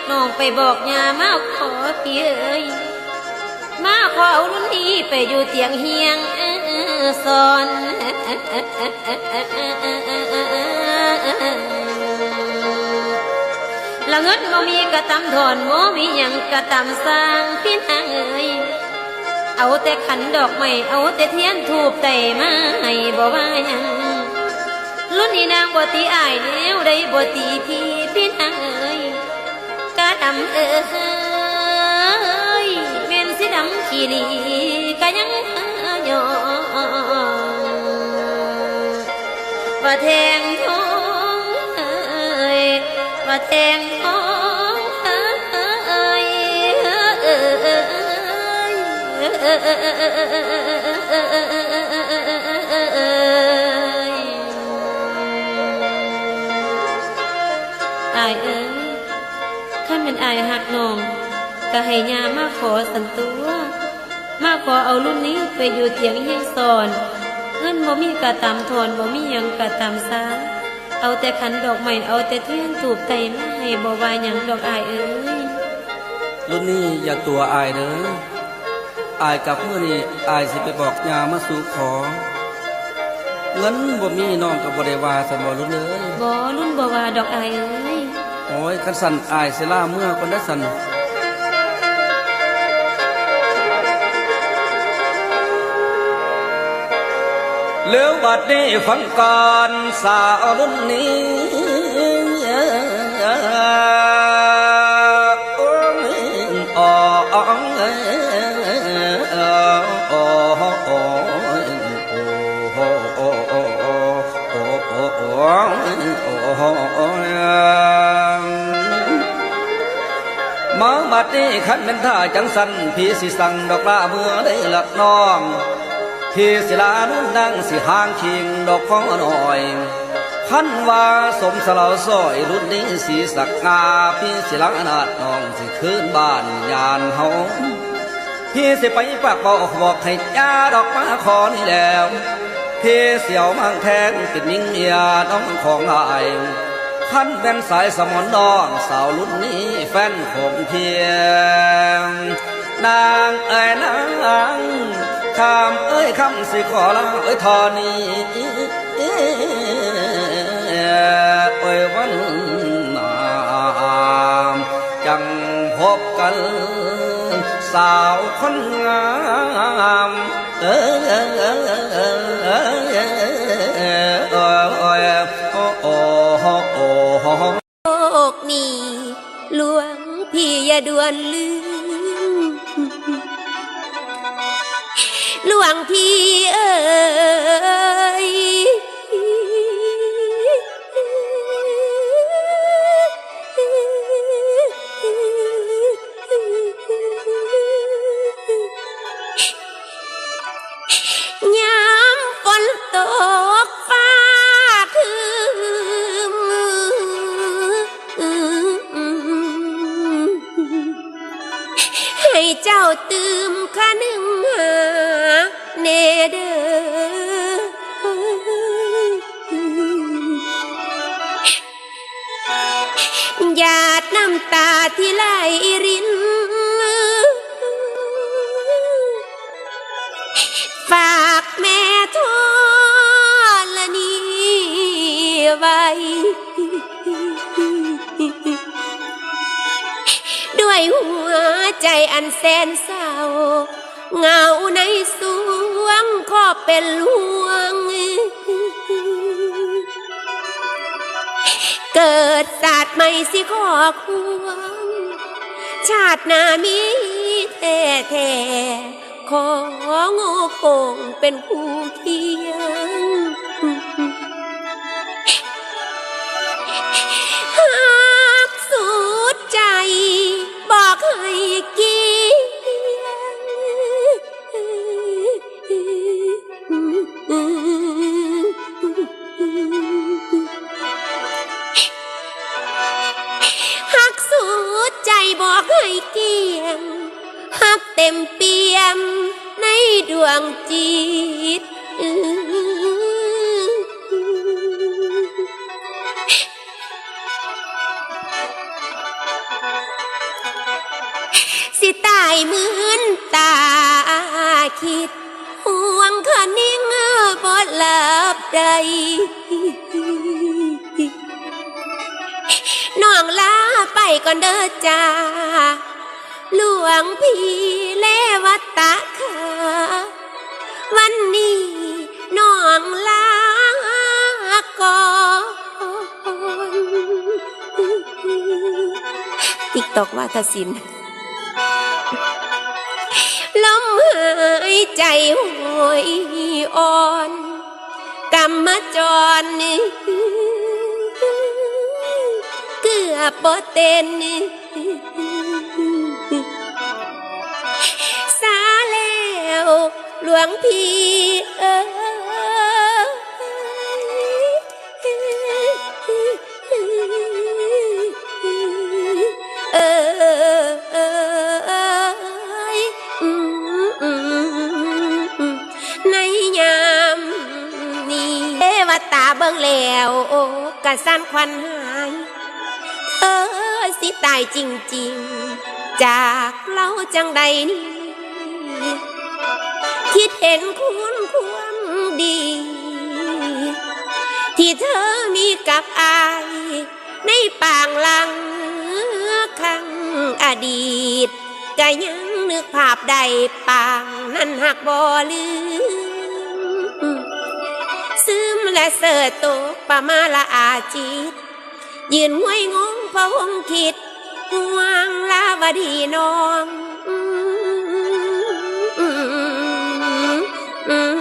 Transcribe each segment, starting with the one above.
กน้องไปบอกยามาขอพี่เอ้ยมาขอเอารุ่นนี้ไปอยู่เตียงเฮียงเออสอนละเงินบ่มีกระตำถอนโมมีหยังกระตำสร้างพี่นางเอ้ยเอาแต่ขันดอกไม้เอาแต่เทียนถูบแต่มาให้บ่ว่าหยังรุ่นนี้นางบ่ตีอายแล้วได้บ่ตีพี่พี่นางเอ้ย đắm ơi. Men sẽ đắm chỉ lì cá nhắn nhỏ. Và thèm thốn ơi, và thèm thốn ơi. Ai ơi. ยอว่าแทงทองเอ้ยว่าแทงทองเอ้ยเอ้ยอายเอ้ยข้าเป็นอายหักน้องก็ให้ยามาขอสันตัวมาขอเอารุ่นนี้ไปอยู่เตียงเฮียงสอน เงินบ่มีกะตามทอนบ่มีหยังกะตามซาเอาแต่ขันดอกไม้เอาแต่เทียนถูกไตมาให้บ่ว่าหยังดอกอายเอ้ยรุ่นนี้อย่าตัวอายเด้ออายกับเมื่อนี้อายสิไปบอกยามาสู่ขอเงินบ่มีน้องกับบ่ได้ว่าสันบ่รุ่นเอ้ยบ่รุ่นบ่ว่าดอกอายเอ้ย โอ้ยกันสันอายสิล่าเมื่อคนได้สันเลี้ยวบัดนี้ฟังก่อนสาวรุ่นนี้ นี้ขันเป็นท่าจังสันพี่สิสั่งดอกลาเมื่อได้หละน้องที่ศิลานุ่นนั่งสิหางคิงดอกฟ้องหน่อยขันว่าสมสลาวซอยรุ่นนี้สีสักงาพี่ศิลานาดน้องสิคืนบ้านยานเฮาพี่สิไปปากบอกบอกให้ยาดอกมาขอนี่แล้วพี่เสี่ยวมังแทงเป็นมิงเมียน้องของอาย ขันเป็นสายสมอนน้องสาวรุ่นนี้แฟนของเพียง นางเอ้ยนางคำเอ้ยคำสิขอลาเอ้ยทอนี้เอ้ยวันนามจังพบกัน สาวคนงามเอ้ย ด่วนลืมหลวงพี่เอ๋ หยาดน้ำตาที่ไหลรินฝากแม่ทอละนี้ไว้ ด้วยหัวใจอันแสนเศร้า เงาในสวงขอเป็นลวง เกิดศาสตร์ใหม่สิขอควงชาตินามีแท้แท้ๆของอคงเป็นคู่เคียงหากสุดใจบอกให้กี บอกให้เกียงหักเต็มเปี่ยมในดวงจิตตายเหมือนตาคิด ห่วงคะนิ่งบ่หลับใดน้องลา ก่อนเด้อจ้า หลวงพี่เลวัตตะค่ะวันนี้น้องลาก่อนติ๊กตอกว่าทศินลมหายใจหวยอ่อนกำมจรเสือบ่เต้นสาแล้วหลวงพี่เอ้ตาเบิ่งแล้ว โอ้กะสั้นควันเฮ เออสิตายจริง ๆ จากเราจังใดนี้คิดเห็นคุณความดี ที่เธอมีกับอาย ในปางลังครั้งอดีตก็ยังนึกภาพใดปางนั้นหักบ่ลืมซึมและเสิร์ตกประมาละอาจิตยืนห้วยงง พะวงคิดห่วงลาวดีน้องอืมอืม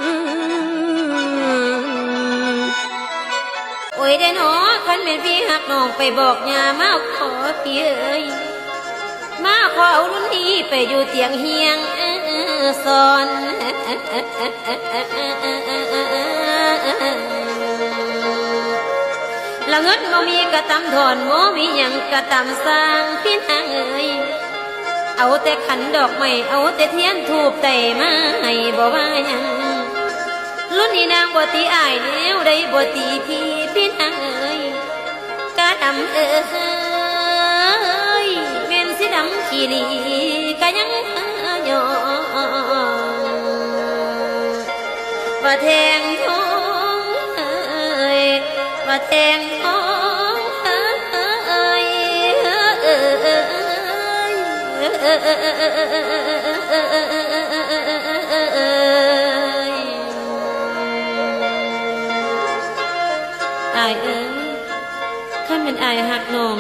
โอ้ยได้หนอคันเป็นพี่หักน้องไปบอกยามาขอพี่เอ้ยมาขอเอารุ่นนี้ไปอยู่เตียงเฮียงสอน เงินบ่มีกระตำถอนบ่มีหยังกระตำสร้างพี่นางเอ้ยเอาแต่ขันดอกไม้เอาแต่เทียนถูบแต่มาให้บ่ว่าหยังรุ่นนี้นางบ่ตีอายแล้วได้บ่ตีพี่พี่นางเอ้ยกะดำเอ้ยแม่นสิดำขี้ลีกะยังยอว่าแทงทองเอ้ยว่าแทง อ้ยอายเอ้ยข้าเป็นอายหักน้อง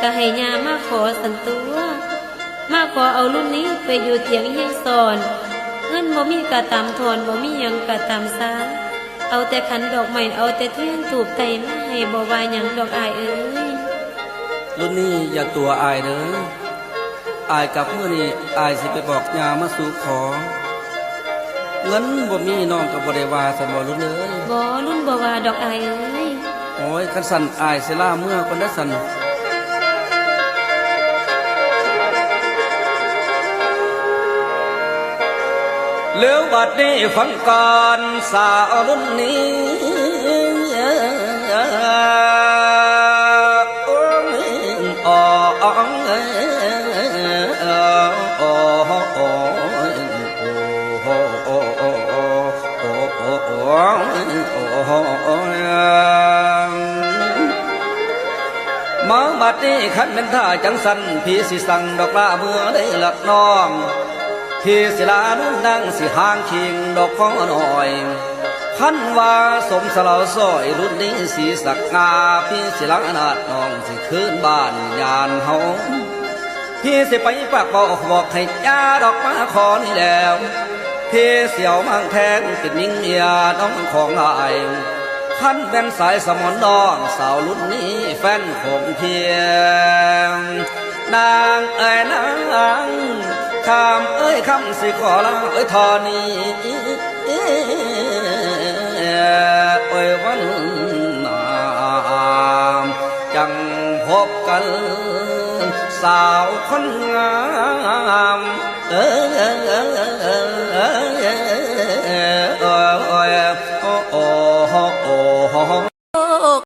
ก็ให้ยามาขอสันตัว มาขอเอารุ่นนี้ไปอยู่เถียงเฮียงสอน เงินบ่มีกะตามทอนบ่มียังกะตามซาเอาแต่ขันดอกไม้เอาแต่เทียนถูกไตมาให้บ่วาหยังดอกอายเอ้ยรุ่นนี้อย่าตัวอายเด้อ อายกับเมื่อนี้อายสิไปบอกยามาสู่ขอ เงินบ่มีน้องกับบ่ได้ว่าสันบ่รุ่นเอ้ยบ่รุ่นบ่ว่าดอกอายเอ้ยโอ้ยคันสันอายสิล่าเมื่อคนได้อสันเลี้ยวบัดนี้ฟังก่อนสาวรุ่นนี้ มาบัดนี้ขันเป็นท่าจังสันพี่สิสั่งดอกลาเมื่อได้หละน้องที่ศิลานุ่นนั่งสิหางคิงดอกของหน่อยขันว่าสมสลาวซอยรุ่นนี้สีสักงาพี่ศิลานาดน้องสิคืนบ้านยานเฮาพี่สิไปปากบอกบอกให้จ้าดอกมาขอนี่แล้ว พี่เสี่ยวมังแทงเป็นมิงเมียน้องของอายขันเป็นสายสมอนน้องสาวรุ่นนี้แฟนของเพียง นางเอ้ยนางคำเอ้ยคำสิขอลาเอ้ยทอนี้เอ้ยวันนามจังพบกัน สาวคนงามเอ้ย